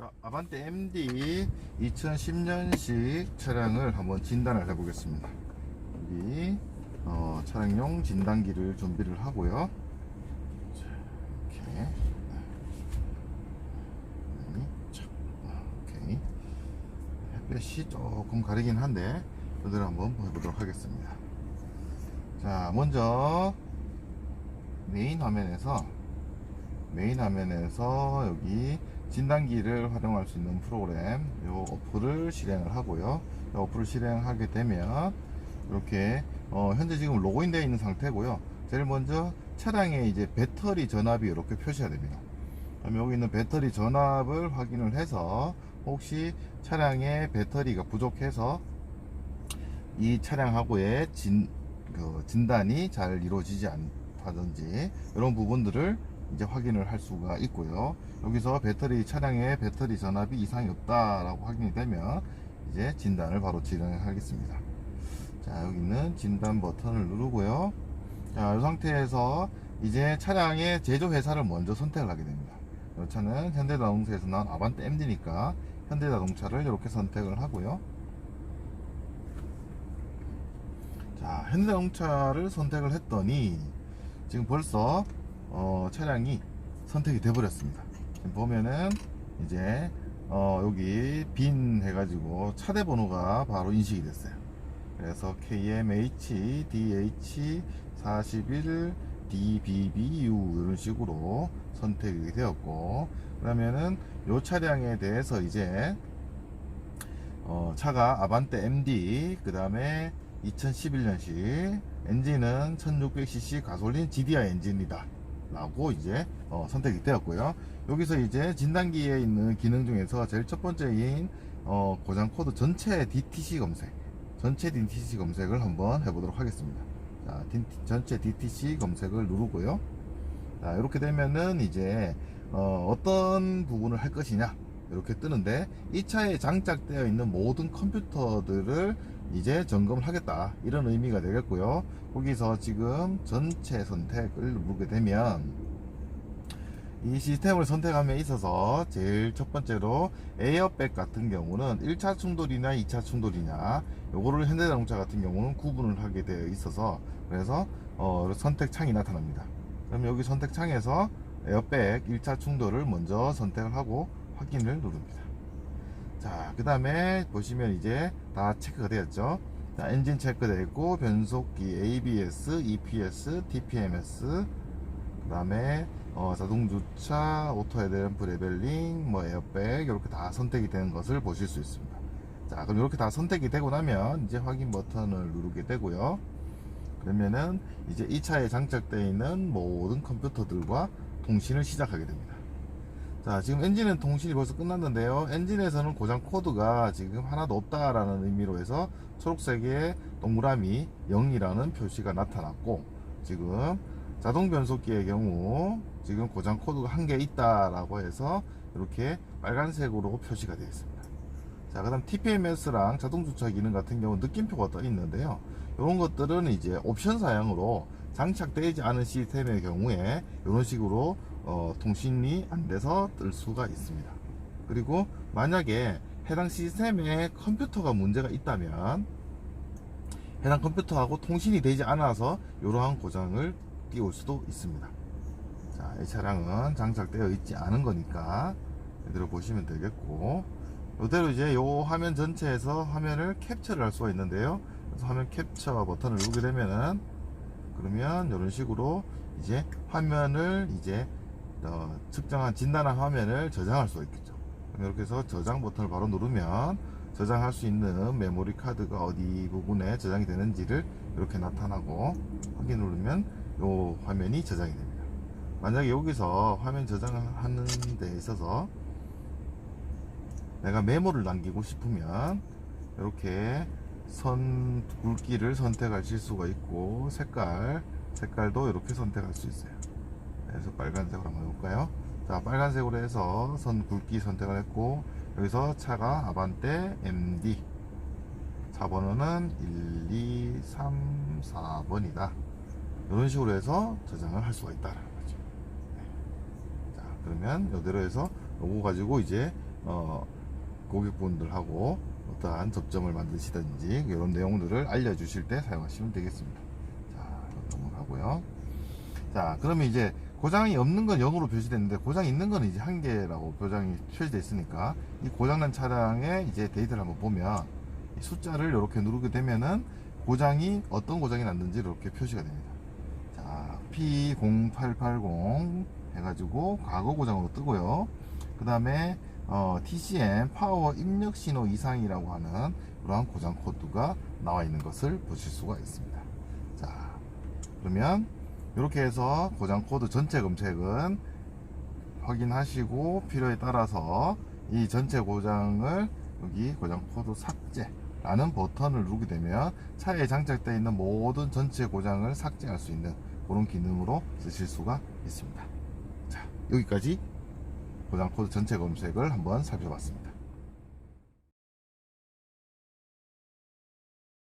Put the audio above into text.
자, 아반떼 MD 2010년식 차량을 한번 진단을 해보겠습니다. 여기 어, 차량용 진단기를 준비를 하고요. 자, 이렇게 네. 네, 자, 오케이. 햇볕이 조금 가리긴 한데 그대로 한번 해보도록 하겠습니다. 자, 먼저 메인 화면에서 메인 화면에서 여기 진단기를 활용할 수 있는 프로그램 요 어플을 실행을 하고요. 이 어플을 실행하게 되면 이렇게 어, 현재 지금 로그인 되어 있는 상태고요. 제일 먼저 차량에 이제 배터리 전압이 이렇게 표시가 됩니다. 그럼 여기 있는 배터리 전압을 확인을 해서 혹시 차량의 배터리가 부족해서 이 차량하고의 진, 그 진단이 잘 이루어지지 않다든지 이런 부분들을 이제 확인을 할 수가 있고요. 여기서 배터리 차량의 배터리 전압이 이상이 없다라고 확인이 되면 이제 진단을 바로 진행하겠습니다. 자, 여기 있는 진단 버튼을 누르고요. 자, 이 상태에서 이제 차량의 제조 회사를 먼저 선택을 하게 됩니다. 이 차는 현대자동차에서 나온 아반떼 MD니까 현대자동차를 이렇게 선택을 하고요. 자, 현대자동차를 선택을 했더니 지금 벌써 어, 차량이 선택이 돼 버렸습니다. 지금 보면은 이제 어, 여기 빈 해가지고 차대 번호가 바로 인식이 됐어요. 그래서 KMH DH 41 DBBU 이런 식으로 선택이 되었고 그러면은 요 차량에 대해서 이제 어, 차가 아반떼 MD 그 다음에 2011년식 엔진은 1600cc 가솔린 GDI 엔진이다 라고 이제 어, 선택이 되었고요. 여기서 이제 진단기에 있는 기능 중에서 제일 첫 번째인 어, 고장 코드 전체 DTC 검색 전체 DTC 검색을 한번 해보도록 하겠습니다. 자, 디- 전체 DTC 검색을 누르고요. 자, 이렇게 되면은 이제 어, 떤 부분을 할 것이냐 이렇게 뜨는데 이 차에 장착되어 있는 모든 컴퓨터들을 이제 점검을 하겠다. 이런 의미가 되겠고요. 거기서 지금 전체 선택을 누르게 되면 이 시스템을 선택함에 있어서 제일 첫 번째로 에어백 같은 경우는 1차 충돌이냐 2차 충돌이냐 요거를 현대자동차 같은 경우는 구분을 하게 되어 있어서 그래서 어, 선택창이 나타납니다. 그럼 여기 선택창에서 에어백 1차 충돌을 먼저 선택을 하고 확인을 누릅니다 자, 그 다음에 보시면 이제 다 체크가 되었죠. 자, 엔진 체크되어 있고, 변속기, ABS, EPS, TPMS, 그 다음에 어, 자동주차, 오토 헤드램프 레벨링, 뭐 에어백 이렇게 다 선택이 되는 것을 보실 수 있습니다. 자, 그럼 이렇게 다 선택이 되고 나면 이제 확인 버튼을 누르게 되고요. 그러면은 이제 이 차에 장착되어 있는 모든 컴퓨터들과 통신을 시작하게 됩니다. 자, 지금 엔진은 통신이 벌써 끝났는데요. 엔진에서는 고장 코드가 지금 하나도 없다라는 의미로 해서 초록색의 동그라미 0이라는 표시가 나타났고, 지금 자동 변속기의 경우 지금 고장 코드가 한 개 있다라고 해서 이렇게 빨간색으로 표시가 되어 있습니다. 자, 그 다음 TPMS랑 자동 주차 기능 같은 경우 느낌표가 떠 있는데요. 이런 것들은 이제 옵션 사양으로 장착되지 않은 시스템의 경우에 이런 식으로 어, 통신이 안 돼서 뜰 수가 있습니다. 그리고 만약에 해당 시스템에 컴퓨터가 문제가 있다면 해당 컴퓨터하고 통신이 되지 않아서 이러한 고장을 띄울 수도 있습니다. 자, 이 차량은 장착되어 있지 않은 거니까 이대로 보시면 되겠고 이대로 이제 요 화면 전체에서 화면을 캡처를 할 수가 있는데요. 그래서 화면 캡처 버튼을 누르게 되면은 그러면 이런 식으로 이제 화면을 이제 어, 측정한 진단한 화면을 저장할 수가 있겠죠. 이렇게 해서 저장 버튼을 바로 누르면 저장할 수 있는 메모리 카드가 어디 부분에 저장이 되는지를 이렇게 나타나고 확인 누르면 이 화면이 저장이 됩니다. 만약에 여기서 화면 저장하는 데 있어서 내가 메모를 남기고 싶으면 이렇게 선 굵기를 선택하실 수가 있고 색깔 색깔도 이렇게 선택할 수 있어요. 그래서 빨간색으로 한번 해볼까요? 자, 빨간색으로 해서 선 굵기 선택을 했고, 여기서 차가 아반떼 MD. 차 번호는 1, 2, 3, 4번이다. 이런 식으로 해서 저장을 할 수가 있다는 거죠. 네. 자, 그러면 이대로 해서 요거 가지고 이제 어, 고객분들하고 어떠한 접점을 만드시든지 이런 내용들을 알려주실 때 사용하시면 되겠습니다. 자, 넘어가고요. 자, 그러면 이제 고장이 없는 건 0으로 표시됐는데 고장이 있는 건 이제 한 개라고 고장이 표시되어 있으니까 이 고장난 차량의 이제 데이터를 한번 보면 이 숫자를 이렇게 누르게 되면은 고장이 어떤 고장이 났는지 이렇게 표시가 됩니다. 자, P0880 해가지고 과거 고장으로 뜨고요. 그 다음에 어, TCM 파워 입력 신호 이상이라고 하는 그러한 고장 코드가 나와 있는 것을 보실 수가 있습니다. 자, 그러면 이렇게 해서 고장 코드 전체 검색은 확인하시고 필요에 따라서 이 전체 고장을 여기 고장 코드 삭제라는 버튼을 누르게 되면 차에 장착되어 있는 모든 전체 고장을 삭제할 수 있는 그런 기능으로 쓰실 수가 있습니다. 자, 여기까지 고장 코드 전체 검색을 한번 살펴봤습니다.